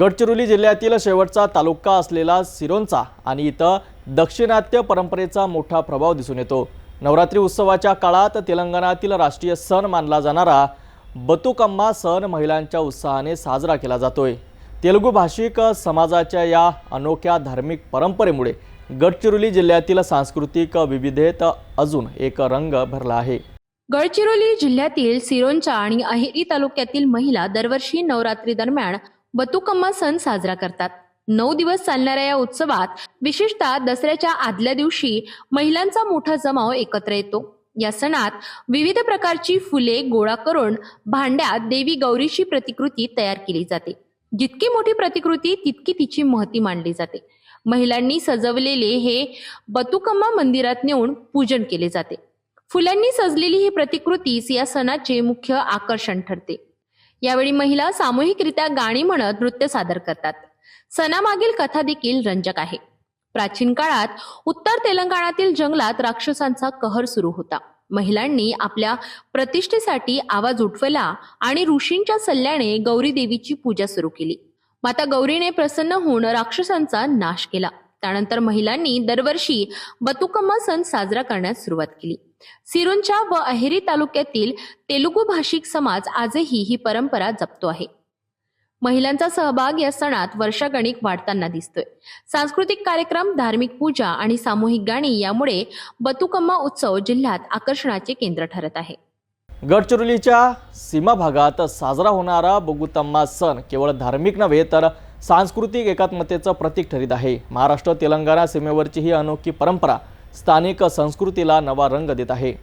गडचिरोली जिल्ह्यातील शेवटचा तालुका असलेला सिरोंचा आणि इथं दक्षिणात्य परंपरेचा मोठा प्रभाव दिसून येतो. नवरात्री उत्सवाच्या काळात तेलंगणातील राष्ट्रीय सण मानला जाणारा बतुकम्मा सण महिलांच्या उत्साहाने साजरा केला जातोय. तेलुगू भाषिक समाजाच्या या अनोख्या धार्मिक परंपरेमुळे गडचिरोली जिल्ह्यातील सांस्कृतिक विविधेत अजून एक रंग भरला आहे. गडचिरोली जिल्ह्यातील सिरोंचा आणि अहेरी तालुक्यातील महिला दरवर्षी नवरात्री दरम्यान बतुकम्मा सण साजरा करतात. नऊ दिवस चालणाऱ्या या उत्सवात विशेषतः दसऱ्याच्या आदल्या दिवशी महिलांचा मोठा जमाव एकत्र येतो. या सणात विविध प्रकारची फुले गोळा करून भांड्यात देवी गौरीची प्रतिकृती तयार केली जाते. जितकी मोठी प्रतिकृती तितकी तिची महती मांडली जाते. महिलांनी सजवलेले हे बतुकम्मा मंदिरात नेऊन पूजन केले जाते. फुलांनी सजलेली ही प्रतिकृतीच या सणाचे मुख्य आकर्षण ठरते. यावेळी महिला सामूहिकरित्या गाणी म्हणत नृत्य सादर करतात. सणामागील कथा देखील रंजक आहे. प्राचीन काळात उत्तर तेलंगणातील जंगलात राक्षसांचा कहर सुरू होता. महिलांनी आपल्या प्रतिष्ठेसाठी आवाज उठवला आणि ऋषींच्या सल्ल्याने गौरी देवीची पूजा सुरू केली. माता गौरीने प्रसन्न होऊन राक्षसांचा नाश केला. त्यानंतर महिलांनी दरवर्षी बतुकम्मा सण साजरा करण्यास सुरुवात केली. सिरूंच्या व अहेरी तालुक्यातील तेलुगू भाषिक समाज आजही ही परंपरा जपतो आहे. महिलांचा सहभाग या सणात वर्षागणिक वाढताना दिसतोय. सांस्कृतिक कार्यक्रम धार्मिक पूजा आणि सामूहिक गाणी यामुळे बतुकम्मा उत्सव जिल्ह्यात आकर्षणाचे केंद्र ठरत आहे. गडचिरोलीच्या सीमा भागात साजरा होणारा बगुतम्मा सण केवळ धार्मिक नव्हे तर सांस्कृतिक एकात्मतेचं प्रतीक ठरीत आहे. महाराष्ट्र तेलंगणा सीमेवरची ही अनोखी परंपरा स्थानिक संस्कृतीला नवा रंग देत आहे.